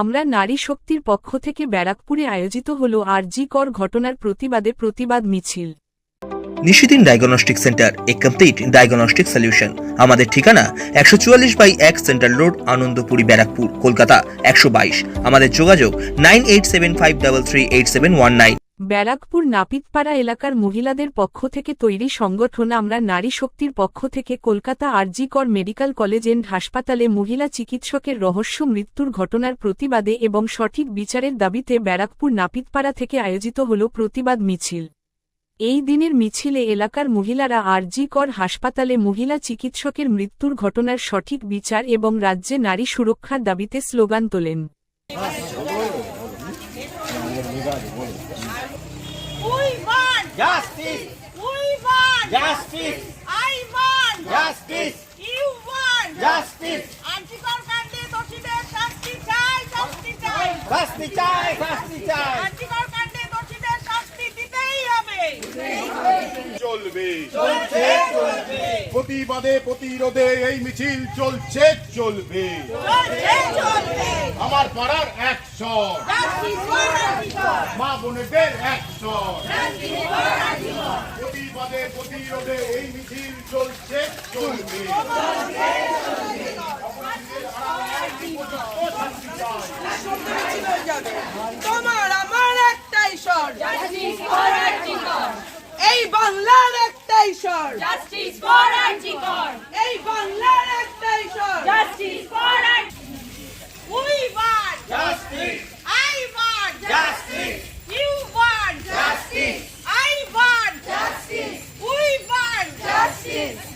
আমরা নারী শক্তির পক্ষ থেকে ব্যারাকপুরে আয়োজিত হল আরজি কর ঘটনার প্রতিবাদে প্রতিবাদ মিছিল। Nishidin diagnostic centre, a complete diagnostic solution আমাদের ঠিকানা একশো চুয়াল্লিশ বাই এক সেন্ট্রাল রোড, আনন্দপুরি, ব্যারাকপুর, কলকাতা, একশো বাইশ। আমাদের যোগাযোগ nine eight seven five double three eight seven one nine. Barrackpore Napitpara এলাকার মহিলাদের পক্ষ থেকে তৈরি সংগঠন আমরা নারী শক্তির পক্ষ থেকে কলকাতা আরজি কর মেডিকেল কলেজ এন্ড হাসপাতালে মহিলা চিকিৎসকের রহস্য মৃত্যুর ঘটনার প্রতিবাদে এবং সঠিক বিচারের দাবিতে ব্যারাকপুর নাপিতপাড়া থেকে আয়োজিত হল প্রতিবাদ মিছিল। এই দিনের মিছিলে এলাকার মহিলারা আরজি কর হাসপাতালে মহিলা চিকিৎসকের মৃত্যুর ঘটনার সঠিক বিচার এবং রাজ্যে নারী সুরক্ষার দাবিতে স্লোগান তোলেন। Justice! We want Justice! I want Justice! You want Justice! Article কাণ্ডে দোষীদের শাস্তি চাই শাস্তি চাই শাস্তি চাই শাস্তি চাই আর্টিকল কাণ্ডে দোষীদের শাস্তি দিতেই হবে চলবে। প্রতিবাদে প্রতিরোধে এই মিছিল চলছে চলবে। আমার পাড়ার আর্টিকল মা বোনেদের একশন প্রতিবাদে প্রতিরোধে এই মিছিল চলছে চলবে। একটাই স্বর Justice for Anticor! এই বাংলার একটাই স্বর Justice for We want Justice! I want Justice! You want Justice! I want justice. We want justice. I